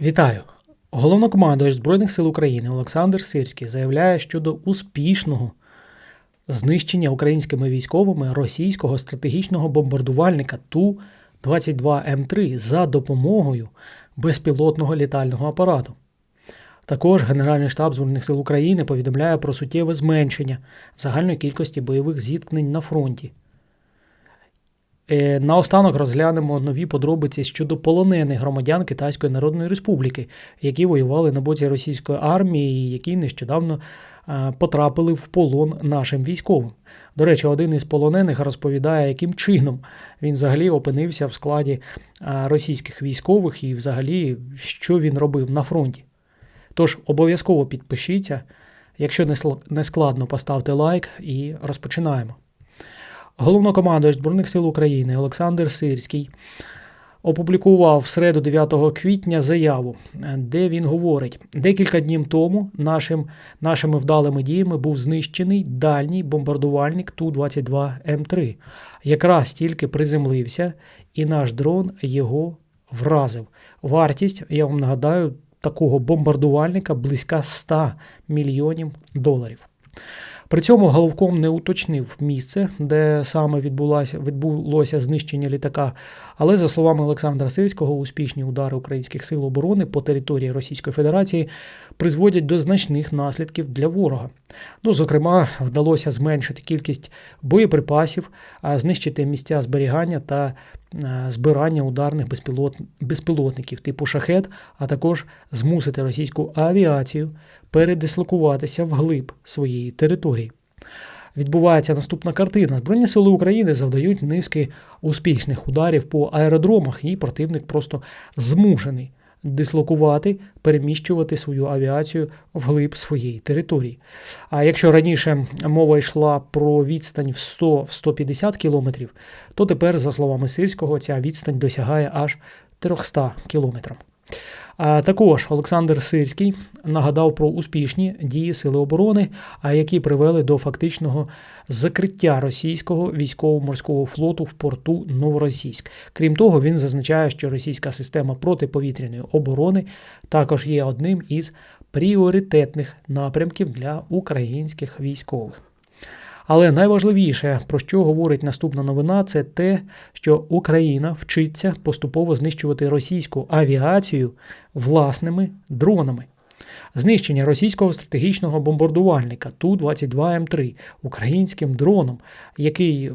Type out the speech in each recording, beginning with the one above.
Вітаю! Головнокомандувач Збройних сил України Олександр Сирський заявляє щодо успішного знищення українськими військовими російського стратегічного бомбардувальника Ту-22М3 за допомогою безпілотного літального апарату. Також Генеральний штаб Збройних сил України повідомляє про суттєве зменшення загальної кількості бойових зіткнень на фронті. Е, Наостанок розглянемо нові подробиці щодо полонених громадян Китайської Народної Республіки, які воювали на боці російської армії, і які нещодавно е, потрапили в полон нашим військовим. До речі, один із полонених розповідає, яким чином він взагалі опинився в складі е, російських військових і взагалі що він робив на фронті. Тож обов'язково підпишіться. Якщо не складно, поставте лайк і розпочинаємо. Головнокомандувач Збройних сил України Олександр Сирський опублікував в середу 9 квітня заяву, де він говорить: декілька днів тому нашим, нашими вдалими діями був знищений дальній бомбардувальник Ту-22М3. Якраз тільки приземлився, і наш дрон його вразив. Вартість, я вам нагадаю, такого бомбардувальника близька 100 мільйонів доларів. При цьому головком не уточнив місце, де саме відбулося, відбулося знищення літака. Але, за словами Олександра Сирського, успішні удари українських сил оборони по території Російської Федерації призводять до значних наслідків для ворога. Ну, зокрема, вдалося зменшити кількість боєприпасів, а знищити місця зберігання та е, збирання ударних безпілот... безпілотників типу шахет, а також змусити російську авіацію передислокуватися вглиб своєї території. Відбувається наступна картина. Збройні сили України завдають низки успішних ударів по аеродромах, і противник просто змушений дислокувати, переміщувати свою авіацію вглиб своєї території. А якщо раніше мова йшла про відстань в 100-150 кілометрів, то тепер, за словами Сирського, ця відстань досягає аж 300 кілометрів. Також Олександр Сирський нагадав про успішні дії Сили оборони, а які привели до фактичного закриття російського військово-морського флоту в порту Новоросійськ. Крім того, він зазначає, що російська система протиповітряної оборони також є одним із пріоритетних напрямків для українських військових. Але найважливіше, про що говорить наступна новина, це те, що Україна вчиться поступово знищувати російську авіацію власними дронами. Знищення російського стратегічного бомбардувальника Ту-22М3 українським дроном, який,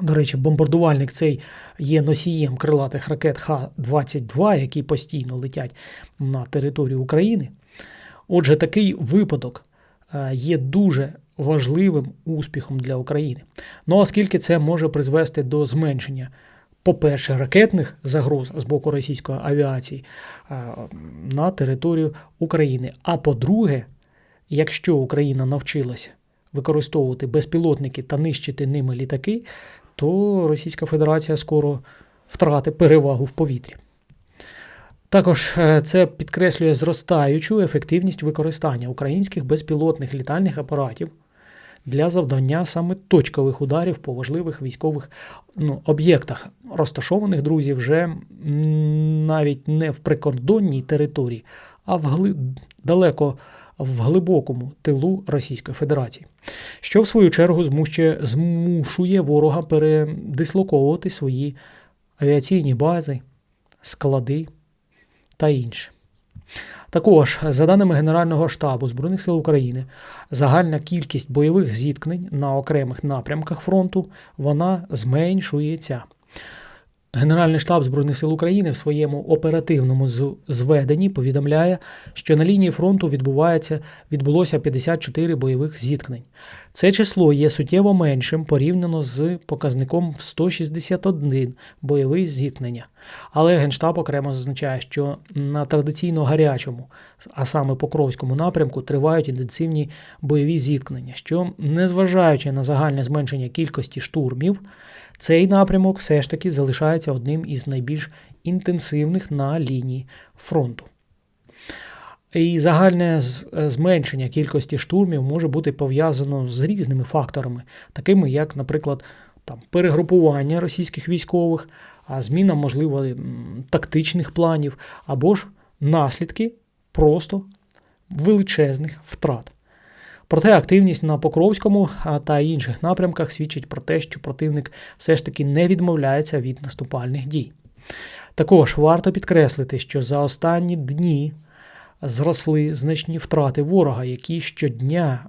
до речі, бомбардувальник цей є носієм крилатих ракет Х-22, які постійно летять на територію України. Отже, такий випадок е, є дуже важливим успіхом для України. Ну оскільки це може призвести до зменшення, по-перше, ракетних загроз з боку російської авіації на територію України. А по-друге, якщо Україна навчилася використовувати безпілотники та нищити ними літаки, то Російська Федерація скоро втратить перевагу в повітрі. Також е, це підкреслює зростаючу ефективність використання українських безпілотних літальних апаратів для завдання саме точкових ударів по важливих військових ну, об'єктах, розташованих друзі вже навіть не в прикордонній території, а в гли... далеко в глибокому тилу Російської Федерації, що в свою чергу змушує, змушує ворога передислоковувати свої авіаційні бази, склади та інше. Також, за даними Генерального штабу Збройних сил України, загальна кількість бойових зіткнень на окремих напрямках фронту вона зменшується. Генеральний штаб Збройних сил України в своєму оперативному зведенні повідомляє, що на лінії фронту відбувається, відбулося 54 бойових зіткнень. Це число є суттєво меншим порівняно з показником в 161 бойові зіткнення. Але Генштаб окремо зазначає, що на традиційно гарячому, а саме Покровському напрямку, тривають інтенсивні бойові зіткнення, що, незважаючи на загальне зменшення кількості штурмів, цей напрямок все ж таки залишається одним із найбільш інтенсивних на лінії фронту. І загальне зменшення кількості штурмів може бути пов'язано з різними факторами, такими як, наприклад, там, перегрупування російських військових, а зміна, можливо, тактичних планів, або ж наслідки просто величезних втрат. Проте активність на Покровському та інших напрямках свідчить про те, що противник все ж таки не відмовляється від наступальних дій. Також варто підкреслити, що за останні дні зросли значні втрати ворога, які щодня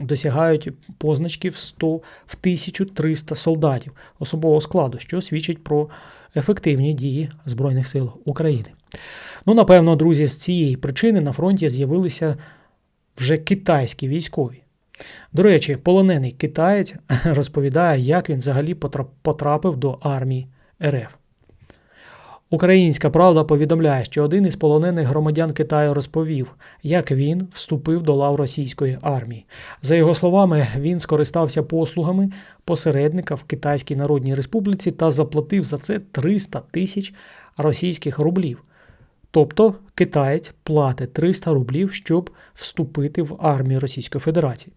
досягають позначків 100 в 1300 солдатів особового складу, що свідчить про ефективні дії Збройних сил України. Ну, напевно, друзі, з цієї причини на фронті з'явилися вже китайські військові. До речі, полонений китаєць розповідає, як він взагалі потрапив до армії РФ. Українська правда повідомляє, що один із полонених громадян Китаю розповів, як він вступив до лав російської армії. За його словами, він скористався послугами посередника в Китайській Народній Республіці та заплатив за це 300 тисяч російських рублів. Тобто китаєць платить 300 рублів, щоб вступити в армію Російської Федерації.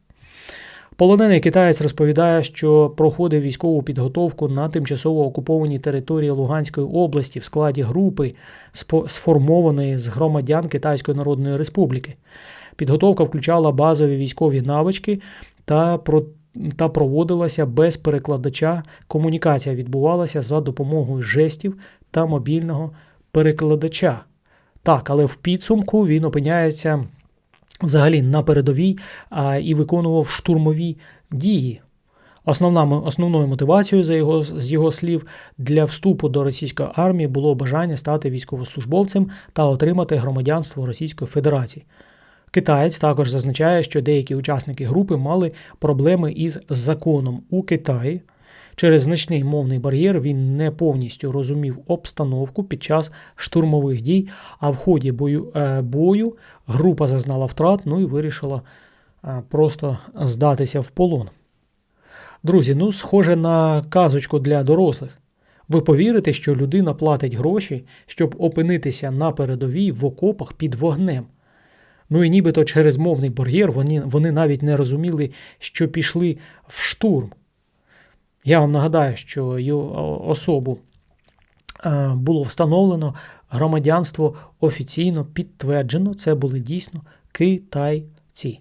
Полонений китаєць розповідає, що проходив військову підготовку на тимчасово окупованій території Луганської області в складі групи, сформованої з громадян Китайської Народної Республіки. Підготовка включала базові військові навички та. Та проводилася без перекладача. Комунікація відбувалася за допомогою жестів та мобільного перекладача. Так, але в підсумку він опиняється взагалі на передовій і виконував штурмові дії. Основна, Основною мотивацією за його, з його слів для вступу до російської армії було бажання стати військовослужбовцем та отримати громадянство Російської Федерації. Китаєць також зазначає, що деякі учасники групи мали проблеми із законом у Китаї. Через значний мовний бар'єр він не повністю розумів обстановку під час штурмових дій, а в ході бою е, бою група зазнала втрат, ну і вирішила е, просто здатися в полон. Друзі, ну, схоже на казочку для дорослих. Ви повірите, що людина платить гроші, щоб опинитися на передовій в окопах під вогнем. Ну і нібито через мовний бар'єр вони, вони навіть не розуміли, що пішли в штурм. Я вам нагадаю, що особу е, було встановлено громадянство офіційно підтверджено. Це були дійсно китайці.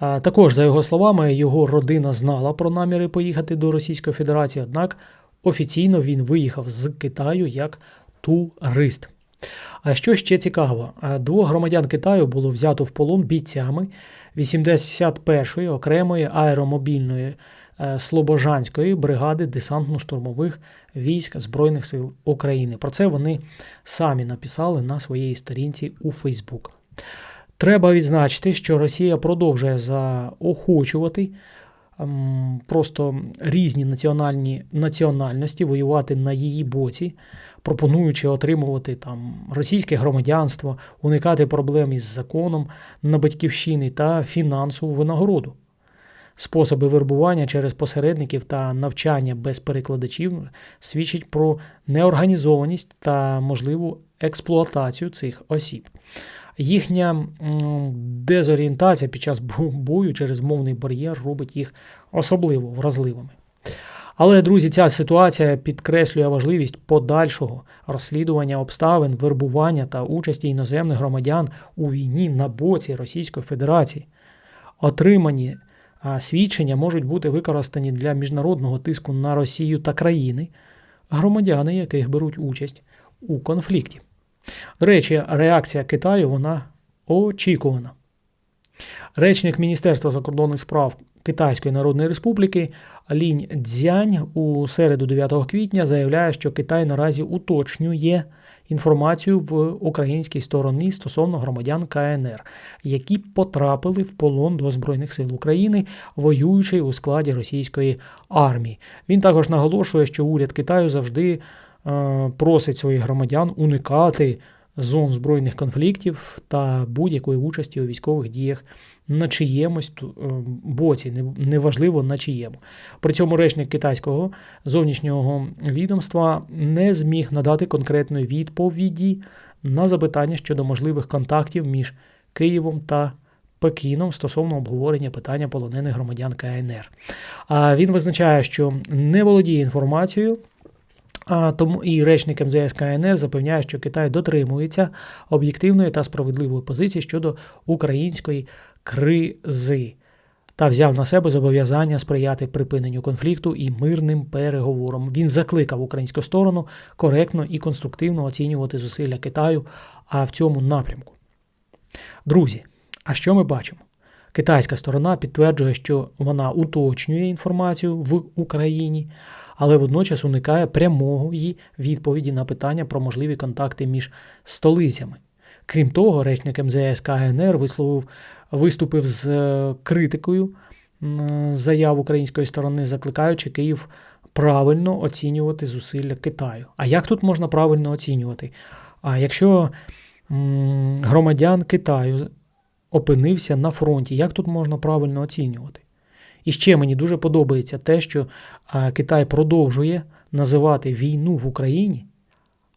Також, за його словами, його родина знала про наміри поїхати до Російської Федерації, однак офіційно він виїхав з Китаю як турист. А що ще цікаво, двох громадян Китаю було взято в полон бійцями 81-ї окремої аеромобільної Е, Слобожанської бригади десантно-штурмових військ Збройних сил України. Про це вони самі написали на своїй сторінці у Фейсбук. Треба відзначити, що Росія продовжує заохочувати ем, просто різні національні національності воювати на її боці, пропонуючи отримувати там російське громадянство, уникати проблем із законом на батьківщини та фінансову винагороду. Способи вербування через посередників та навчання без перекладачів свідчить про неорганізованість та можливу експлуатацію цих осіб. Їхня дезорієнтація під час бою через мовний бар'єр робить їх особливо вразливими. Але, друзі, ця ситуація підкреслює важливість подальшого розслідування обставин, вербування та участі іноземних громадян у війні на боці Російської Федерації. Отримані свідчення можуть бути використані для міжнародного тиску на Росію та країни, громадяни яких беруть участь у конфлікті. До речі, реакція Китаю вона очікувана. Речник Міністерства закордонних справ Китайської Народної Республіки Лінь Цзянь у середу 9 квітня заявляє, що Китай наразі уточнює інформацію в українській стороні стосовно громадян КНР, які потрапили в полон до Збройних сил України, воюючи у складі російської армії. Він також наголошує, що уряд Китаю завжди е, просить своїх громадян уникати зон збройних конфліктів та будь-якої участі у військових діях на чиємусь е, боці, неважливо на чиєму. При цьому речник китайського зовнішнього відомства не зміг надати конкретної відповіді на запитання щодо можливих контактів між Києвом та Пекіном стосовно обговорення питання полонених громадян КНР. А він визначає, що не володіє інформацією Тому і речник МЗС КНР запевняє, що Китай дотримується об'єктивної та справедливої позиції щодо української кризи та взяв на себе зобов'язання сприяти припиненню конфлікту і мирним переговорам. Він закликав українську сторону коректно і конструктивно оцінювати зусилля Китаю а в цьому напрямку. Друзі, а що ми бачимо? Китайська сторона підтверджує, що вона уточнює інформацію в Україні, але водночас уникає прямої відповіді на питання про можливі контакти між столицями. Крім того, речник МЗС КНР висловив, виступив з е, критикою заяв української сторони, закликаючи Київ правильно оцінювати зусилля Китаю. А як тут можна правильно оцінювати? А якщо громадян Китаю опинився на фронті, як тут можна правильно оцінювати? І ще мені дуже подобається те, що Китай продовжує називати війну в Україні,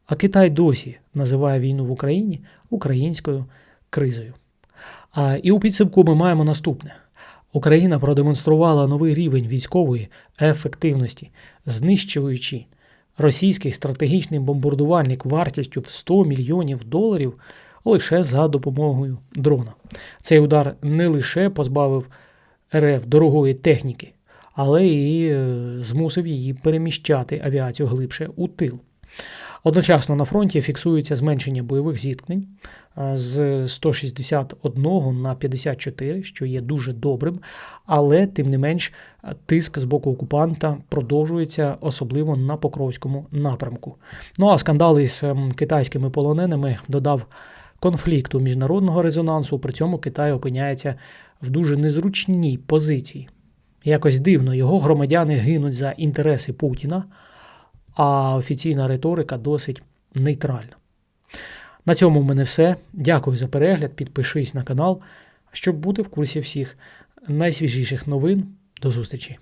а Китай досі називає війну в Україні українською кризою. І у підсумку ми маємо наступне: Україна продемонструвала новий рівень військової ефективності, знищуючи російський стратегічний бомбардувальник вартістю в 100 мільйонів доларів лише за допомогою дрона. Цей удар не лише позбавив РФ дорогої техніки, але і е, змусив її переміщати авіацію глибше у тил. Одночасно на фронті фіксується зменшення бойових зіткнень е, з 161 на 54, що є дуже добрим, але тим не менш тиск з боку окупанта продовжується, особливо на Покровському напрямку. Ну а скандали з ем, китайськими полоненими додав конфлікту міжнародного резонансу. При цьому Китай опиняється в дуже незручній позиції. Якось дивно, його громадяни гинуть за інтереси Путіна, а офіційна риторика досить нейтральна. На цьому в мене все. Дякую за перегляд. Підпишись на канал, щоб бути в курсі всіх найсвіжіших новин. До зустрічі!